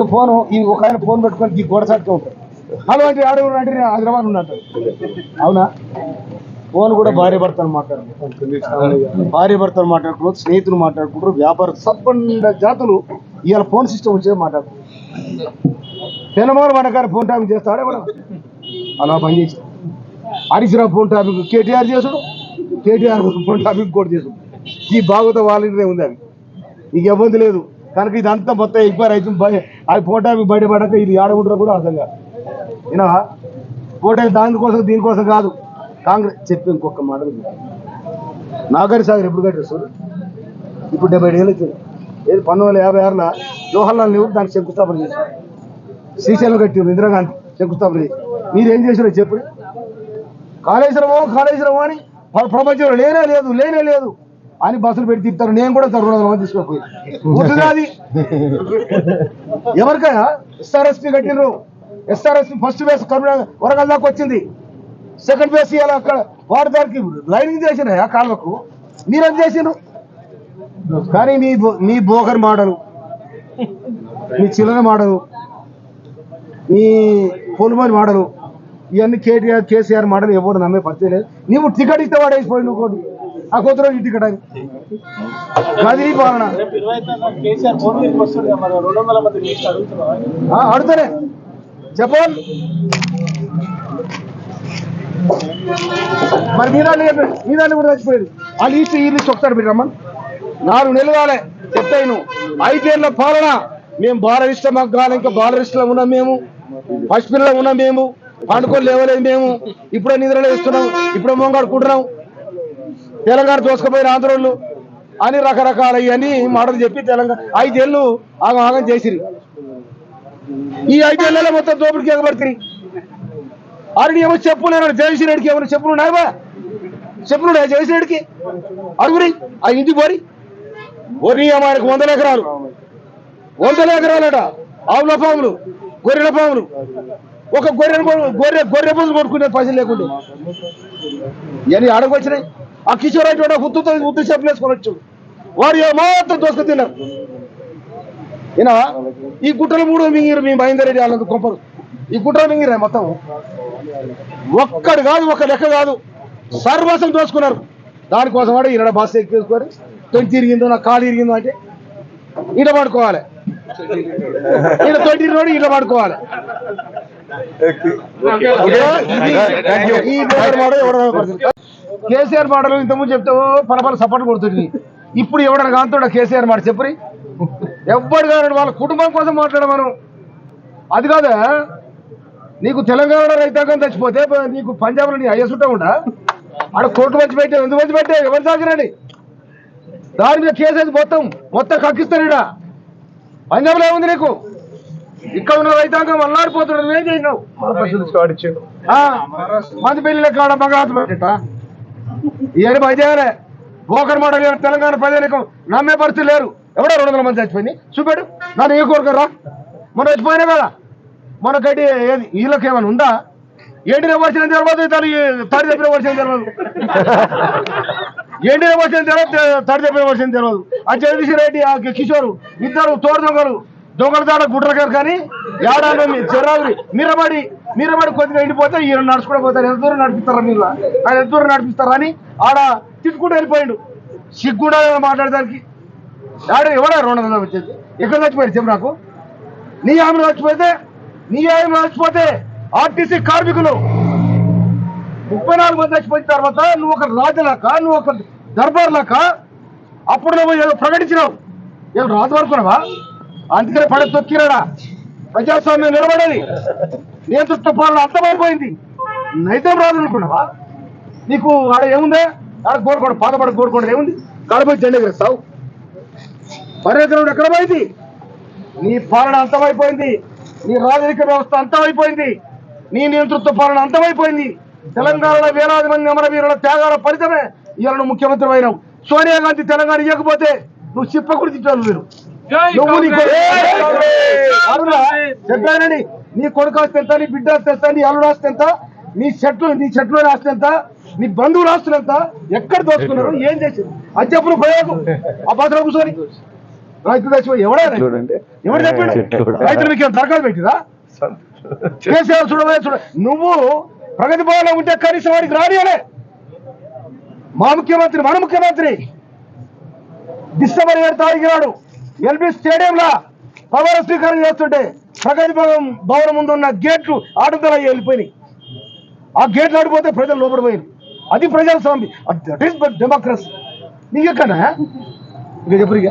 ఈ ఫోను ఈ ఒక ఆయన ఫోన్ పెట్టుకొని ఈ గోడ సాటుగా ఉంటాడు హలో అంటే ఆడు అంటే నేను హైదరాబాద్ ఉన్నట్టు అవునా? ఫోన్ కూడా భార్య భర్తలు మాట్లాడుకుంటారు. భార్య భర్తలు మాట్లాడుకుంటారు స్నేహితులు మాట్లాడుకుంటారు వ్యాపార సబ్బండ జాతులు ఇవాళ ఫోన్ సిస్టమ్ వచ్చేది మాట్లాడుకుంటారు. తెలంగాణ మనకారు ఫోన్ టాపింగ్ చేస్తాడే మనం అలా పనిచేసి హరీశ్రావు ఫోన్ టాపింగ్ కేటీఆర్ చేసుడు కేటీఆర్ ఫోన్ టాపింగ్ కూడా చేసుడు ఈ భాగవత వాళ్ళే ఉంది అది. నీకు ఇబ్బంది లేదు. కనుక ఇదంతా మొత్తం ఎక్స్పైర్ అవుతుంది. ఆ అది బయటపడక ఇది ఆడకుంటారో కూడా అర్థం కాదు. వినా ఫోటో దానికోసం దీనికోసం కాదు. కాంగ్రెస్ చెప్పి ఇంకొక మాట. నాగరి సాగర్ ఎప్పుడు కట్టారు సార్ ఇప్పుడు డెబ్బై ఏళ్ళు వచ్చింది ఏది పంతొమ్మిది వందల యాభై ఆరులో జవహర్లాల్ నెహ్రూ దానికి శంకుస్థాపన చేశారు. శ్రీశైలం కట్టారు ఇందిరాగాంధీ శంకుస్థాపన చేసి మీరు ఏం చేశారో చెప్పండి కాళేశ్వరమో కాళేశ్వరమో అని ప్రపంచంలో లేనే లేదు లేనే లేదు. అని బస్సులు పెట్టి తిప్పుతారు. నేను కూడా రెండు వందల మంది తీసుకోపోయి. అది. ఎవరికైనా ఎస్ఆర్ఎస్పి కట్టినరు ఎస్ఆర్ఎస్పి ఫస్ట్ బేస్ కరుణ వరంగల్ దాకా వచ్చింది. సెకండ్ బేస్ ఇవాళ అక్కడ. వాడి దానికి లైనింగ్ చేసిన కాళ్ళకు మీరేం చేసిండ్రు కానీ మీ మీ బోకర్ మాడలు మీ చిల్లర మాడలు మీ పొలుమని మాడలు ఇవన్నీ కేటీఆర్ కేసీఆర్ మాటలు ఎవరు నమ్మే పరిచయం లేదు. నువ్వు టికెట్ ఇస్తే వాడు వేసిపోయి నువ్వు కోటి ఆ అని గది నీ పాలన. మంది అడుగుతానే. చెప్పాలి మరి మీ దాన్ని చెప్పండి. మీ దాన్ని కూడా చచ్చిపోయాడు ఆ లీస్ట్ ఈ లీస్ట్ ఒకసారి మీరు రమ్మని. నాలుగు నెలలు కాలే. చెప్తాను ఐదేళ్ళ పాలన. మేము బాలరిష్ట మాకు ఇంకా బాలరిష్టలో ఉన్నాం మేము. పసిపిల్లలో ఉన్నాం మేము. పండుకొని లేవలేదు మేము. ఇప్పుడే నిద్రలో ఇస్తున్నాం ఇప్పుడే మోంగాడుకుంటున్నాం. తెలంగాణ దోసుకుపోయిన ఆంధ్రోళ్ళు అని రకరకాల ఇవన్నీ మాటలు చెప్పి తెలంగాణ ఐదేళ్ళు ఆగం ఆగం చేసిరి. ఈ ఐదేళ్ళలో మొత్తం దోపిడికి ఎగబడుతుంది ఆడిని ఏమో చెప్పులేనాడు జగన్ రెడ్డికి ఏమైనా చెప్పులు ఉన్నాయా చెప్పులు ఉన్నాయా జయశ్రీరెడ్డికి అడుగురి ఆ ఇంటి పోరి. ఒరి ఆయనకు వందల ఎకరాలు. వందల ఎకరాలట ఆవుల పాములు గొర్రెల పాములు ఒక గొర్రెను కొను- గొర్రె గొర్రె పులుసు కొట్టుకునే పైసలు లేకుండా. ఇవన్నీ ఆడకొచ్చినాయి ఆ కిషోర్ అయితే హుత్తుతో హుత్తు చెప్పులు వేసుకొని వచ్చు వారు ఏ మాత్రం దోసుకు తిన్నారు వినవా ఈ గుట్టలు మూడు మింగిరు మీ మహేందర్ రెడ్డి వాళ్ళంత గొప్పలు ఈ గుట్టలు మింగిరా మొత్తం? ఒక్కడు కాదు ఒక లెక్క కాదు. సర్వసం దోసుకున్నారు. దానికోసం వాడు ఈడ బస్సు ఎక్కేసుకొని తొంటి తిరిగిందో నా కాలు ఇరిగిందో అంటే ఈడ పడుకోవాలి. ఈడ తొంటి రోడ్డు ఈడ పడుకోవాలి. ఈ. కేసీఆర్ మోడల్ ఇంతకుముందు చెప్తే పలపల సపోర్ట్ కొడుతుంది ఇప్పుడు ఎవడన్నా కాంతుడా కేసీఆర్ మాట చెప్పరి? ఎవ్వడు కాదు వాళ్ళ కుటుంబం కోసం మాట్లాడమను. అది కాదా? నీకు తెలంగాణ రైతాంగం చచ్చిపోతే నీకు పంజాబ్లో నీ అయ్యసుంటా ఉండా? ఆడ కోర్టు వచ్చి పెట్టే ఎందుకు వచ్చి పెట్టే? ఎవరు సాగిరండి దాని మీద కేసేసి మొత్తం మొత్తం కక్కిస్తాడు ఈడ. పంజాబ్లో ఏముంది నీకు? ఇక్కడ ఉన్న రైతాంగం అల్లాడిపోతున్నాడు నువ్వేం చేసినావు? మంది పెళ్ళి మగాతు పెట్టట? ఇవన్నీ భయచేయాలి బోకర్ మోడల్ తెలంగాణ ప్రజానికం నమ్మే పరిస్థితి లేరు. ఎవడో రెండు వందల మంది చచ్చిపోయింది. చూపాడు నన్ను ఏ కోరుకోరా మొన్న చచ్చిపోయినా కదా. మన గడ్డి ఏది? వీళ్ళకి ఏమైనా ఉందా? ఎండిన వచ్చిన తెరవదు తను తడి చెప్పిన వచ్చిన తెరవదు ఎండిన వచ్చిన తెలియదు తడి చెప్పిన వచ్చిన తెరవదు ఆ జగదీశ్వర రెడ్డి ఆ కిషోరు ఇద్దరు తోడు దొంగలు దొంగల గుడ్ర గారు కానీ ఏడాది చెరాదు మీరబడి మీరబడి కొద్దిగా ఎండిపోతే ఈయన నడుచుకుంటూ పోతారు. ఎంత దూరం నడిపిస్తారా మీరు? ఆయన ఎంత దూరం నడిపిస్తారా అని ఆడ తిట్టుకుంటూ వెళ్ళిపోయాడు. సిగ్గుండా మాట్లాడడానికి ఆడ ఎవడా రెండు వందలు వచ్చేది? ఎక్కడ చచ్చిపోయారు చెప్పు నాకు? నీ ఆమె చచ్చిపోతే నీ ఆమె చచ్చిపోతే ఆర్టీసీ కార్మికులు ముప్పై నాలుగు మంది చచ్చిపోయిన తర్వాత నువ్వు ఒక రాజులాక నువ్వు ఒక దర్బార్ లాక అప్పుడు నువ్వు ఏదో ప్రకటించినావు. ఏదో రాజు అనుకున్నావా? అందుకనే పడ తొక్కిరాడా? ప్రజాస్వామ్యం నిలబడేది నియంతృత్వ పాలన అంతమైపోయింది నైతం రాదు అనుకున్నావా నీకు ఆడ ఏముందే? ఆడ కోరుకోండి పాతపడ కోరుకోండి ఏముంది? కడపై జెండా ఎగరేస్తావు. పర్యటన ఎక్కడ పోయింది? నీ పాలన అంతమైపోయింది. నీ రాజకీయ వ్యవస్థ అంతమైపోయింది. నీ నియంతృత్వ పాలన అంతమైపోయింది. తెలంగాణలో వేలాది మంది అమరవీరుల త్యాగాల ఫలితమే ఇవాళ ముఖ్యమంత్రి అయినావు. సోనియా గాంధీ తెలంగాణ ఇవ్వకపోతే నువ్వు చిప్పకుడి తిట్టాను మీరు నువ్వు నీ కొడుకు- అవునా? చెప్పానండి నీ కొడుకు ఆస్తి ఎంత నీ బిడ్డ ఆస్తి ఎంత నీ అల్లుడు ఆస్తి ఎంత నీ చెట్లు నీ చెట్లు ఆస్తి ఎంత నీ బంధువుల ఆస్తులు ఎంత ఎక్కడ దోచుకున్నారు ఏం చేశారు? అది చెప్పు నువ్వు పోయాకు ఆ బాత్రూమ్ కూర్చొని. రైతు చచ్చిపోయి ఎవడా చూడండి. ఎవరు చెప్పిండు. రైతులు మీకు ఏం దరఖాస్తు పెట్టిరా? కేసీఆర్ చూడవే చూడ. నువ్వు ప్రగతి భవన్లో ఉంటే కనీసం వాడికి రానియలే మా ముఖ్యమంత్రి మన ముఖ్యమంత్రి. డిసెంబర్ ఏడు తారీఖు నాడు ఎల్బీ స్టేడియంలో పవర్ స్వీకారం చేస్తుంటే ప్రగతి భవన్ భవనం ముందు ఉన్న గేట్లు ఆడుదల వెళ్ళిపోయినాయి. ఆ గేట్లు ఆడిపోతే ప్రజలు లోపడిపోయారు అది ప్రజాస్వామి దట్ ఈస్ డెమోక్రసీ నీకెక్కడా ఇక చెప్పు ఇక.